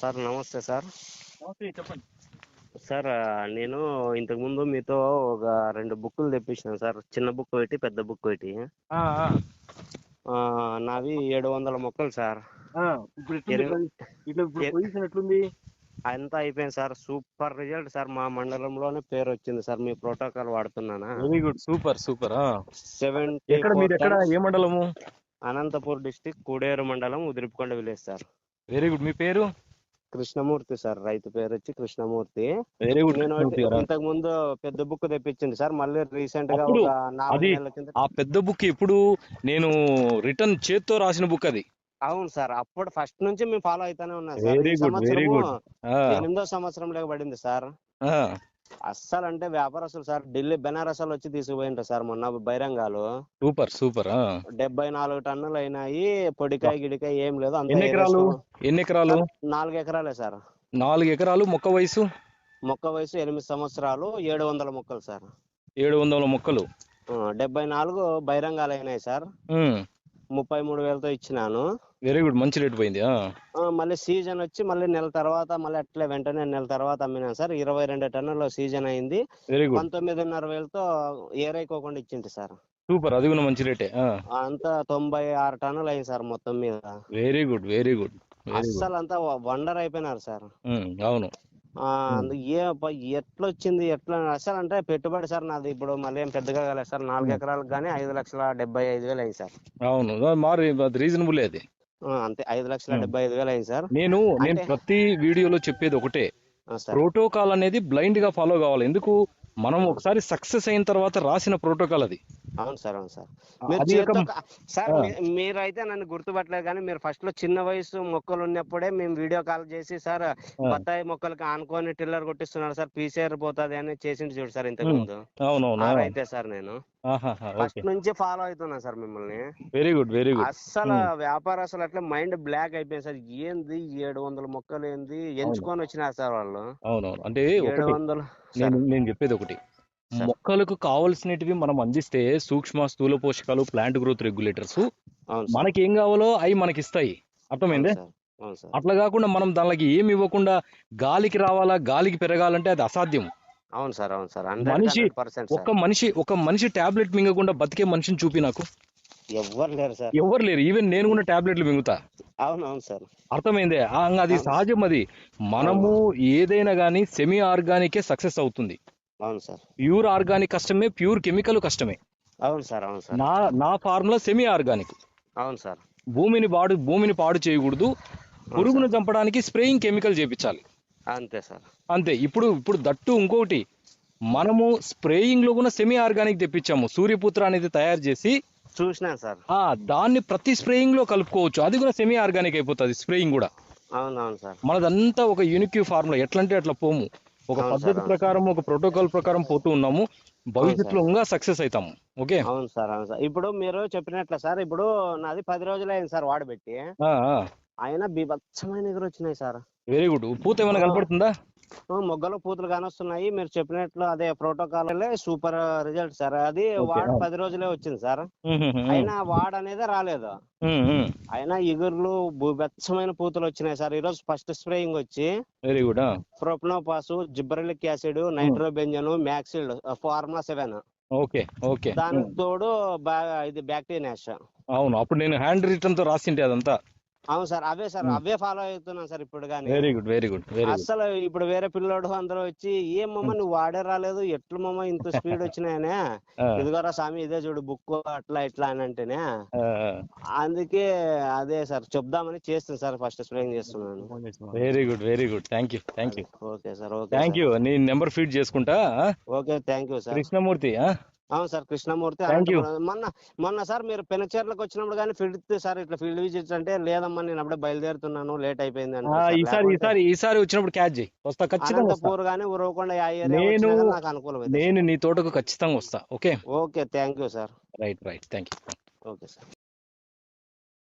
Sir నమస్తే sir. నమస్తే చెప్పండి. సార్ నేను ఇంతకుముందు మీతో ఒక రెండు బుక్కులు తెప్పించాను సార్. చిన్న బుక్ పెట్టి పెద్ద బుక్ ఆ, నావి ఏడు వందల మొక్కలు సార్. ఎట్లుంది? అంతా అయిపోయింది సార్. Super result sir. మా మండలంలోనే పేరు వచ్చింది సార్. మీ protocol వాడుతున్నానా? Very good super super seventy ఏ మండలము? అనంతపూర్ డిస్టిక్ కూడేరు మండలం Udiripikonda village sir. Very good మీ పేరు? కృష్ణమూర్తి సార్ రైతు పేరు వచ్చి కృష్ణమూర్తి. వెరీ గుడ్ నేను ఇంతకు ముందు పెద్ద బుక్ తెప్పించింది సార్ మళ్ళీ రీసెంట్గా ఒక నాలుగు నెలల కింద ఆ పెద్ద బుక్ ఇప్పుడు నేను రిటర్న్ చేత్తో రాసిన బుక్ అది. అవును సార్ అప్పుడు ఫస్ట్ నుంచి మేము ఫాలో అయితేనే ఉన్నాం సార్. ఎనిమిదో సంవత్సరంలో పడింది సార్. అస్సలు అంటే వ్యాపారస్తులు సార్ ఢిల్లీ బెనారసాలు వచ్చి తీసుకుపోయింటారు సార్ మొన్న బైరంగాలు. Super super? ఆ. డెబ్బై నాలుగు టన్నులు అయినాయి పొడికాయ గిడికాయ ఏం లేదు అంతా ఎన్ని ఎకరాలు. ఎన్ని ఎకరాలు? నాలుగు ఎకరాలే సార్. నాలుగు ఎకరాలు మొక్క వయసు? మొక్క వయసు ఎనిమిది సంవత్సరాలు ఏడు వందల మొక్కలు సార్. ఏడు వందల మొక్కలు. ఆ, డెబ్బై నాలుగు బైరంగాలు అయినాయి సార్. ముప్పై మూడు వేలతో ఇచ్చినాను. వెరీ గుడ్ మంచి రేట్ పోయింది ఆ. మళ్ళీ సీజన్ వచ్చి మళ్ళీ నెల తర్వాత మళ్ళీ అట్లే వెంటనే నెల తర్వాత అమ్మినాను సార్. ఇరవై రెండు టన్నుల సీజన్ అయింది. వెరీ గుడ్ పంతొమ్మిదిన్నర వేలతో ఏరైకోకుండా ఇచ్చింది సార్. సూపర్ అది కూడా మంచి రేటే. అంతా తొంభై ఆరు టన్నులు అయింది సార్ మొత్తం మీద. Very good very good very good అస్సలు అంతా వండర్ అయిపోయినారు సార్. అవును. ఆ, అందు- ఏ ప- ఎట్లా వచ్చింది ఎట్లా? అసలు అంటే పెట్టుబడి సార్ నాది ఇప్పుడు మళ్ళీ ఏం పెద్దగా కాలేదు సార్. నాలుగు ఎకరాలకు కానీ ఐదు లక్షల డెబ్బై ఐదు వేలు అయింది సార్. అవును మారి అది రీజనబుల్ అది. అంతే ఐదు లక్షల. డెబ్బై ఐదు వేలు అయింది సార్. నేను నేను ప్రతి వీడియోలో చెప్పేది ఒకటే. సార్. ప్రోటోకాల్ అనేది బ్లైండ్గా ఫాలో కావాలి. ఎందుకు? మనం ఒకసారి సక్సెస్ అయిన తర్వాత రాసిన ప్రోటోకాల్ అది. అవును సార్ అవును సార్. మీరు సార్ మీరైతే నన్ను గుర్తుపట్టలేదు కానీ మీరు ఫస్ట్లో చిన్న వయసు మొక్కలు ఉన్నప్పుడే మేము వీడియో కాల్ చేసి సార్ బత్తాయి మొక్కలకి ఆనుకొని టిల్లర్ కొట్టిస్తున్నారు సార్ పీసేర్ పోతుంది అని చేసింది చూడు సార్ ఇంతకు. ముందు. రైతే సార్ నేను. ఫస్ట్ నుంచి ఫాలో అవుతున్నా సార్ మిమ్మల్ని. Very good very good. అస్సలు వ్యాపారం అసలు అట్లా మైండ్ బ్లాక్ అయిపోయింది సార్. ఏంది ఏడు వందల మొక్కలు ఏంది ఎంచుకొని వచ్చినారు సార్ వాళ్ళు. అవునవును. అంటే ఏడు వందలు నేను చెప్పేది ఒకటి. మొక్కలకు కావాల్సినటివి మనం అందిస్తే సూక్ష్మ స్థూల పోషకాలు ప్లాంట్ గ్రోత్ రెగ్యులేటర్స్ మనకి ఏం కావాలో అవి మనకి ఇస్తాయి అర్థమైందే అట్లా కాకుండా మనం దానికి ఏమి ఇవ్వకుండా గాలికి రావాలా గాలికి పెరగాలంటే అది అసాధ్యం. అవును సార్ అవును సార్. మనిషి ఒక మనిషి ఒక మనిషి టాబ్లెట్ మింగకుండా బతికే మనిషిని చూపి నాకు. ఎవ్వరు లేరు సార్. ఎవరు లేరు. ఈవెన్ నేను కూడా టాబ్లెట్లు మింగుతా. అవును అవును సార్. అర్థమైందే? అది సహజం అది. మనము ఏదైనా కానీ సెమీ ఆర్గానికే సక్సెస్ అవుతుంది. అవును సార్. ప్యూర్ ఆర్గానిక్ కష్టమే ప్యూర్ కెమికల్ కష్టమే. అవును సార్ అవును సార్. నా నా ఫార్ములా సెమీ ఆర్గానిక్. అవును సార్. భూమిని పాడు భూమిని పాడు చేయకూడదు. పురుగును చంపడానికి స్ప్రేయింగ్ కెమికల్ చేపించాలి. అంతే సార్. అంతే ఇప్పుడు ఇప్పుడు దట్టు ఇంకొకటి. మనము స్ప్రేయింగ్లో కూడా సెమీ ఆర్గానిక్ తెప్పించాము. సూర్యపుత్ర అనేది తయారు చేసి చూసినాను సార్. ఆ దాన్ని ప్రతి స్ప్రేయింగ్లో కలుపుకోవచ్చు. అది కూడా సెమీ ఆర్గానిక్ అయిపోతుంది స్ప్రేయింగ్ కూడా. అవును అవును సార్. మనదంతా ఒక యూనిక్ ఫార్ములా. ఎట్లా అంటే అట్లా పోము. ఒక పద్ధతి. ప్రకారం ఒక ప్రోటోకాల్ ప్రకారం పోతూ ఉన్నాము. భవిష్యత్తులో ఇంకా సక్సెస్ అవుతాము ఓకే? అవును సార్ అవును సార్. ఇప్పుడు మీరు చెప్పినట్ల సార్ ఇప్పుడు నాది పది రోజులు అయింది సార్ వాడబెట్టి. అయినా బీభత్సమైన ఎగురు వచ్చినాయి సార్. వెరీ గుడ్ పూత ఏమైనా. కనపడుతుందా? మొగ్గలు పూతలు కానొస్తున్నాయి. మీరు చెప్పినట్లు అదే ప్రోటోకాల్ సూపర్ రిజల్ట్ సార్. అది వాడు. పది రోజులే వచ్చింది సార్. అయినా వాడు అనేది రాలేదు. అయినా ఇగుర్లు బీభత్సమైన పూతలు వచ్చినాయి సార్. ఈరోజు ఫస్ట్ స్ప్రేయింగ్ వచ్చి వెరీ గుడ్ ప్రొప్నోపాసు జిబ్బరిలిక్ యాసిడ్ నైట్రోబెంజన్ మ్యాక్సిల్డ్ ఫార్ములా సెవెన్. ఓకే. ఓకే. దానికి తోడు బా- ఇది బ్యాక్టీరియాష్ అవును. అప్పుడు నేను హ్యాండ్ రిటర్న్తో రాసింటే అదంతా. అవును సార్ అవే సార్. అవే ఫాలో అవుతున్నాను సార్ ఇప్పుడు కానీ వెరీ గుడ్ వెరీ గుడ్ అసలు ఇప్పుడు వేరే పిల్లోడు అందరూ వచ్చి ఏమమ్మ నువ్వు వాడే రాలేదు ఎట్లు మమ్మ ఇంత స్పీడ్ వచ్చినాయనే? ఇదిగోరా స్వామి ఇదే చూడు బుక్ అట్లా ఇట్లా అని అంటేనే అందుకే అదే సార్ చెప్దామని చేస్తాను సార్ ఫస్ట్ స్ప్రేయింగ్ చేస్తున్నాను. Very good very good thank you thank you okay sir okay thank you నీ నెంబర్ ఫీడ్ చేసుకుంటా? Okay thank you sir. Krishnamurthy ఆ? అవును sir Krishnamurthy Thank you. Anantapuram. మొన్న మొన్న సార్ మీరు పెనచర్లకు వచ్చినప్పుడు కానీ ఫీల్డ్ సార్ ఇట్లా ఫీల్డ్ విజిట్స్ అంటే లేదమ్మా నేను అప్పుడే బయలుదేరుతున్నాను లేట్ అయిపోయింది ఆ, అంటే సార్. ఈసారి ఈసారి ఈసారి వచ్చినప్పుడు క్యాచ్ చేయి. వస్తా ఖచ్చితంగా వస్తా. అనంతపూర్ కానీ ఉరవకొండ ఆ ఏరియా నేను- వచ్చినా కానీ నాకు అనుకూలం అయితే నేను నీ తోటకు ఖచ్చితంగా వస్తా okay? Okay thank you sir. Right right. Thank you. Okay sir.